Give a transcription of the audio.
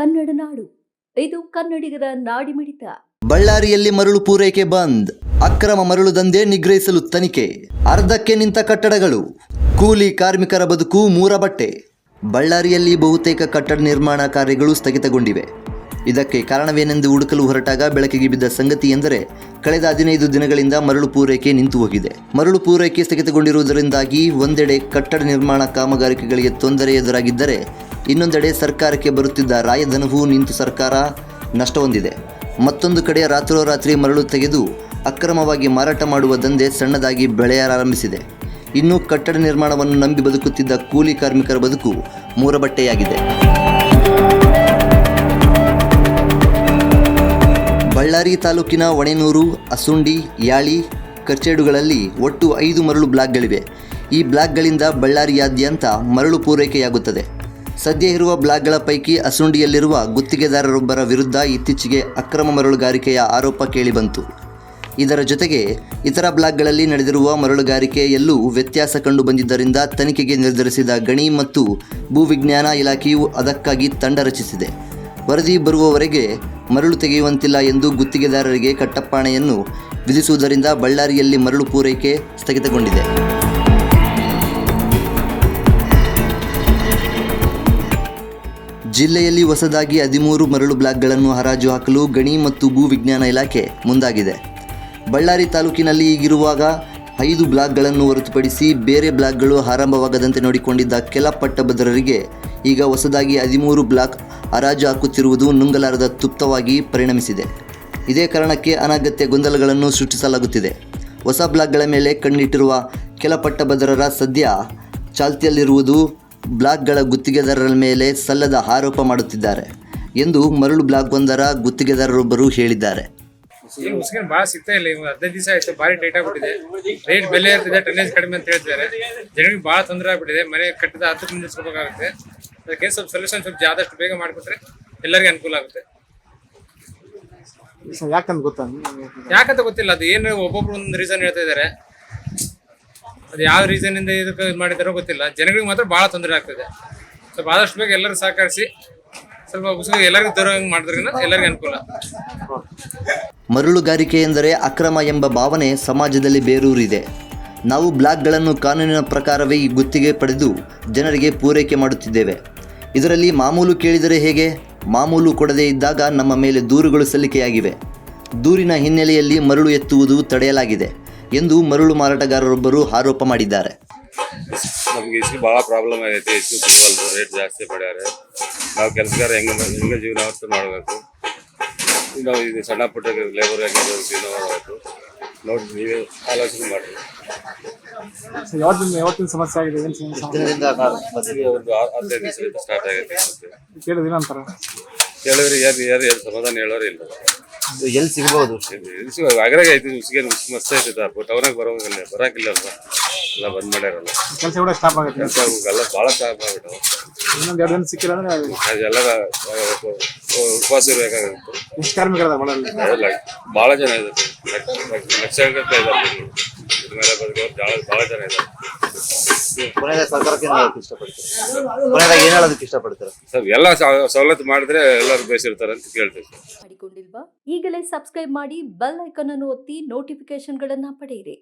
ಕನ್ನಡ ನಾಡು. ಇದು ಕನ್ನಡಿಗರ ನಾಡಿಮಿಡಿತ ಬಳ್ಳಾರಿಯಲ್ಲಿ ಮರಳು ಪೂರೈಕೆ ಬಂದ್. ಅಕ್ರಮ ಮರಳು ದಂಧೆ ನಿಗ್ರಹಿಸಲು ತನಿಖೆ. ಅರ್ಧಕ್ಕೆ ನಿಂತ ಕಟ್ಟಡಗಳು. ಕೂಲಿ ಕಾರ್ಮಿಕರ ಬದುಕು ಮೂರ ಬಟ್ಟೆ. ಬಳ್ಳಾರಿಯಲ್ಲಿ ಬಹುತೇಕ ಕಟ್ಟಡ ನಿರ್ಮಾಣ ಕಾರ್ಯಗಳು ಸ್ಥಗಿತಗೊಂಡಿವೆ. ಇದಕ್ಕೆ ಕಾರಣವೇನೆಂದು ಹುಡುಕಲು ಹೊರಟಾಗ ಬೆಳಕಿಗೆ ಬಿದ್ದ ಸಂಗತಿ ಎಂದರೆ, ಕಳೆದ ಹದಿನೈದು ದಿನಗಳಿಂದ ಮರಳು ಪೂರೈಕೆ ನಿಂತು ಹೋಗಿದೆ. ಮರಳು ಪೂರೈಕೆ ಸ್ಥಗಿತಗೊಂಡಿರುವುದರಿಂದಾಗಿ ಒಂದೆಡೆ ಕಟ್ಟಡ ನಿರ್ಮಾಣ ಕಾಮಗಾರಿಕೆಗಳಿಗೆ ತೊಂದರೆ ಎದುರಾಗಿದ್ದರೆ ಇನ್ನೊಂದೆಡೆ ಸರ್ಕಾರಕ್ಕೆ ಬರುತ್ತಿದ್ದ ರಾಯಧನವೂ ನಿಂತು ಸರ್ಕಾರ ನಷ್ಟ ಹೊಂದಿದೆ. ಮತ್ತೊಂದು ಕಡೆ ರಾತ್ರೋರಾತ್ರಿ ಮರಳು ತೆಗೆದು ಅಕ್ರಮವಾಗಿ ಮಾರಾಟ ಮಾಡುವ ದಂಧೆ ಸಣ್ಣದಾಗಿ ಬೆಳೆಯಲಾರಂಭಿಸಿದೆ ಇನ್ನು ಕಟ್ಟಡ ನಿರ್ಮಾಣವನ್ನು ನಂಬಿ ಬದುಕುತ್ತಿದ್ದ ಕೂಲಿ ಕಾರ್ಮಿಕರ ಬದುಕು ಮೂರಬಟ್ಟೆಯಾಗಿದೆ. ಬಳ್ಳಾರಿ ತಾಲೂಕಿನ ಒಣೆನೂರು, ಅಸುಂಡಿ, ಯಾಳಿ ಕರ್ಚೇಡುಗಳಲ್ಲಿ ಒಟ್ಟು ಐದು ಮರಳು ಬ್ಲಾಕ್ಗಳಿವೆ. ಈ ಬ್ಲಾಕ್ಗಳಿಂದ ಬಳ್ಳಾರಿಯಾದ್ಯಂತ ಮರಳು ಪೂರೈಕೆಯಾಗುತ್ತದೆ. ಸದ್ಯ ಇರುವ ಬ್ಲಾಕ್ಗಳ ಪೈಕಿ ಅಸುಂಡಿಯಲ್ಲಿರುವ ಗುತ್ತಿಗೆದಾರರೊಬ್ಬರ ವಿರುದ್ಧ ಇತ್ತೀಚೆಗೆ ಅಕ್ರಮ ಮರಳುಗಾರಿಕೆಯ ಆರೋಪ ಕೇಳಿಬಂತು. ಇದರ ಜೊತೆಗೆ ಇತರ ಬ್ಲಾಕ್ಗಳಲ್ಲಿ ನಡೆದಿರುವ ಮರಳುಗಾರಿಕೆಯಲ್ಲೂ ವ್ಯತ್ಯಾಸ ಕಂಡು ಬಂದಿದ್ದರಿಂದ ತನಿಖೆಗೆ ನಿರ್ಧರಿಸಿದ ಗಣಿ ಮತ್ತು ಭೂವಿಜ್ಞಾನ ಇಲಾಖೆಯು ಅದಕ್ಕಾಗಿ ತಂಡ ರಚಿಸಿದೆ. ವರದಿ ಬರುವವರೆಗೆ ಮರಳು ತೆಗೆಯುವಂತಿಲ್ಲ ಎಂದು ಗುತ್ತಿಗೆದಾರರಿಗೆ ಕಟ್ಟಪ್ಪಾಣೆಯನ್ನು ವಿಧಿಸುವುದರಿಂದ ಬಳ್ಳಾರಿಯಲ್ಲಿ ಮರಳು ಪೂರೈಕೆ ಸ್ಥಗಿತಗೊಂಡಿದೆ. ಜಿಲ್ಲೆಯಲ್ಲಿ ಹೊಸದಾಗಿ ಹದಿಮೂರು ಮರಳು ಬ್ಲಾಕ್ಗಳನ್ನು ಹರಾಜು ಹಾಕಲು ಗಣಿ ಮತ್ತು ಭೂ ವಿಜ್ಞಾನ ಇಲಾಖೆ ಮುಂದಾಗಿದೆ. ಬಳ್ಳಾರಿ ತಾಲೂಕಿನಲ್ಲಿ ಈಗಿರುವಾಗ ಐದು ಬ್ಲಾಕ್ಗಳನ್ನು ಹೊರತುಪಡಿಸಿ ಬೇರೆ ಬ್ಲಾಕ್ಗಳು ಆರಂಭವಾಗದಂತೆ ನೋಡಿಕೊಂಡಿದ್ದ ಕೆಲ ಪಟ್ಟಭದ್ರರಿಗೆ ಈಗ ಹೊಸದಾಗಿ ಹದಿಮೂರು ಬ್ಲಾಕ್ ಹರಾಜು ಹಾಕುತ್ತಿರುವುದು ನುಂಗಲಾರದ ತುಪ್ತವಾಗಿ ಪರಿಣಮಿಸಿದೆ. ಇದೇ ಕಾರಣಕ್ಕೆ ಅನಗತ್ಯ ಗೊಂದಲಗಳನ್ನು ಸೃಷ್ಟಿಸಲಾಗುತ್ತಿದೆ. ಹೊಸ ಬ್ಲಾಕ್ಗಳ ಮೇಲೆ ಕಣ್ಣಿಟ್ಟಿರುವ ಕೆಲ ಪಟ್ಟಭದ್ರರ ಸದ್ಯ ಚಾಲ್ತಿಯಲ್ಲಿರುವುದು ಬ್ಲಾಕ್ಗಳ ಗುತ್ತಿಗೆದಾರರ ಮೇಲೆ ಸಲ್ಲದ ಆರೋಪ ಮಾಡುತ್ತಿದ್ದಾರೆ ಎಂದು ಮರಳು ಬ್ಲಾಕ್ ಒಂದರ ಗುತ್ತಿಗೆದಾರರೊಬ್ಬರು ಹೇಳಿದ್ದಾರೆ. ಈಗ ಮುಸ್ಕಿನ ಭಾಳ ಸಿಗ್ತಾ ಇಲ್ಲ ಇವಾಗ ಹದಿನೈದು ದಿವಸ ಆಯ್ತು ಭಾರಿ ಡೇಟ್ ಆಗ್ಬಿಟ್ಟಿದೆ. ರೇಟ್ ಬೆಲೆ ಇರ್ತಿದೆ ಟನ್ನೇಜ್ ಕಡಿಮೆ ಅಂತ ಹೇಳ್ತಿದ್ದಾರೆ. ಜನರಿಗೆ ಭಾಳ ತೊಂದರೆ ಆಗ್ಬಿಟ್ಟಿದೆ ಮನೆ ಕಟ್ಟದ ಹತ್ತು ನಿಲ್ಲಿಸ್ಕೋಬೇಕಾಗುತ್ತೆ ಅದಕ್ಕೆ ಸ್ವಲ್ಪ ಸೊಲ್ಯೂಷನ್ ಸ್ವಲ್ಪ ಆದಷ್ಟು ಬೇಗ ಮಾಡಿಕೊಟ್ರೆ ಎಲ್ಲರಿಗೂ ಅನುಕೂಲ ಆಗುತ್ತೆ. ಯಾಕಂತ ಗೊತ್ತಾ? ಯಾಕಂತ ಗೊತ್ತಿಲ್ಲ ಅದು ಏನು ಒಬ್ಬೊಬ್ರು ಒಂದು ರೀಸನ್ ಹೇಳ್ತಾ ಇದ್ದಾರೆ. ಅದು ಯಾವ ರೀಸನ್ ಇಂದ ಇದಕ್ಕೆ ಇದು ಮಾಡಿದಾರೋ ಗೊತ್ತಿಲ್ಲ. ಜನಗಳಿಗೆ ಮಾತ್ರ ಭಾಳ ತೊಂದರೆ ಆಗ್ತದೆ. ಸ್ವಲ್ಪ ಆದಷ್ಟು ಬೇಗ ಎಲ್ಲರೂ ಸಹಕರಿಸಿ, ಸ್ವಲ್ಪ ಉಸಿರು ಎಲ್ಲರಿಗೂ ದೂರಂಗೆ ಮಾಡಿದ್ರಿಂದ ಎಲ್ಲರಿಗೂ ಅನುಕೂಲ. ಮರಳುಗಾರಿಕೆ ಎಂದರೆ ಅಕ್ರಮ ಎಂಬ ಭಾವನೆ ಸಮಾಜದಲ್ಲಿ ಬೇರೂರಿದೆ. ನಾವು ಬ್ಲಾಕ್ಗಳನ್ನು ಕಾನೂನಿನ ಪ್ರಕಾರವೇ ಈ ಗುತ್ತಿಗೆ ಪಡೆದು ಜನರಿಗೆ ಪೂರೈಕೆ ಮಾಡುತ್ತಿದ್ದೇವೆ. ಇದರಲ್ಲಿ ಮಾಮೂಲು ಕೇಳಿದರೆ ಹೇಗೆ? ಮಾಮೂಲು ಕೊಡದೇ ಇದ್ದಾಗ ನಮ್ಮ ಮೇಲೆ ದೂರುಗಳು ಸಲ್ಲಿಕೆಯಾಗಿವೆ. ದೂರಿನ ಹಿನ್ನೆಲೆಯಲ್ಲಿ ಮರಳು ಎತ್ತುವುದು ತಡೆಯಲಾಗಿದೆ. ಎಂದು ಮರಳು ಮಾರಾಟಗಾರರೊಬ್ಬರು ಆರೋಪ ಮಾಡಿದ್ದಾರೆ. ನಮಗೆ ಇಷ್ಟು ಭಾಳ ಪ್ರಾಬ್ಲಮ್ ಆಗೈತೆ ಹೆಚ್ಚು ಸಿಗವಲ್ದು ರೇಟ್ ಜಾಸ್ತಿ ಪಡ್ಯಾರೆ ನಾವು ಕೆಲಸಗಾರ ಹೆಂಗೆ ಹೆಂಗೆ ಜೀವನ ಮಾಡಬೇಕು? ನಾವು ಇದು ಸಣ್ಣ ಪುಟ್ಟ ಲೇಬರ್ ಹೆಂಗೆ ಜೀವನ ಮಾಡಬೇಕು? ನೋಡಿ ನೀವೇ ಆಲೋಚನೆ ಮಾಡಿ ಸರ್ ಯಾವತ್ತಿನ ಯಾವತ್ತಿನ ಸಮಸ್ಯೆ ಆಗಿದೆ ಏನು ಸಮಸ್ಯೆ ಈಗ ಒಂದು ಹದಿನೈದು ದಿವಸದಿಂದ ಸ್ಟಾರ್ಟ್ ಆಗೈತೆ. ಕೇಳಿದ್ರೆ ಯಾರು ಯಾರು ಸಮಾಧಾನ ಹೇಳೋರು ಇಲ್ಲ. ಎಲ್ಲಿ ಸಿಗ್ಬೋದು? ಅಗ್ರಾಗ ಐತಿ ಉಸಿಗೆ ಮಸ್ತ್ ಐತಿ ಟೌನಾಗ ಬರೋಂಗಿಲ್ಲ ಬರಾಕಿಲ್ಲ ಅಲ್ವಾ ಎಲ್ಲ ಬಂದ್ ಮಾಡ್ಯಾರಲ್ಲ. ಕೆಲಸ ಕೂಡ ಸ್ಟಾಪ್ ಆಗುತ್ತೆ. ಕೆಲಸ ಎಲ್ಲ ಭಾಳ ಸ್ಟಾಪ್ ಆಗ್ಬಿಟ್ಟವು. ಇನ್ನೊಂದು ಎರಡು ದಿನ ಸಿಕ್ಕಿಲ್ಲ ಅಂದ್ರೆ ಅದೆಲ್ಲ ಉಪವಾಸ ಇರಬೇಕಾಗುತ್ತೆ. ಎಷ್ಟು ಕಾರ್ಮಿಕರ ಬಹಳ ಭಾಳ ಜನ ಇದ್ದಾರೆ ಇದ್ದಾರೆ ಮೇಲೆ ಬದುಕೋರು ಭಾಳ ಭಾಳ ಜನ ಇದ್ದಾರೆ ಕೊನೆಗೆ ಸರ್ಕಾರಕ್ಕೆ ಏನು ಹೇಳೋದಕ್ಕೆ ಇಷ್ಟಪಡ್ತೀರಾ ಕೊನೆಯದಾಗಿ ಏನು ಹೇಳೋದಕ್ಕೆ ಇಷ್ಟಪಡ್ತೀರಾ? ಸರ್ ಎಲ್ಲ ಸವ- ಸವಲತ್ತು ಮಾಡಿದ್ರೆ ಎಲ್ಲರೂ ಬೇಸಿರ್ತಾರೆ ಅಂತ ಕೇಳ್ತೀವಿ ಸರ್. ಮಾಡಿಕೊಂಡಿಲ್ವಾ? ಈಗಲೇ ಸಬ್ಸ್ಕ್ರೈಬ್ ಮಾಡಿ ಬೆಲ್ ಐಕಾನ್ ಅನ್ನು ಒತ್ತಿ ನೋಟಿಫಿಕೇಶನ್ಗಳನ್ನ ಪಡೆಯಿರಿ.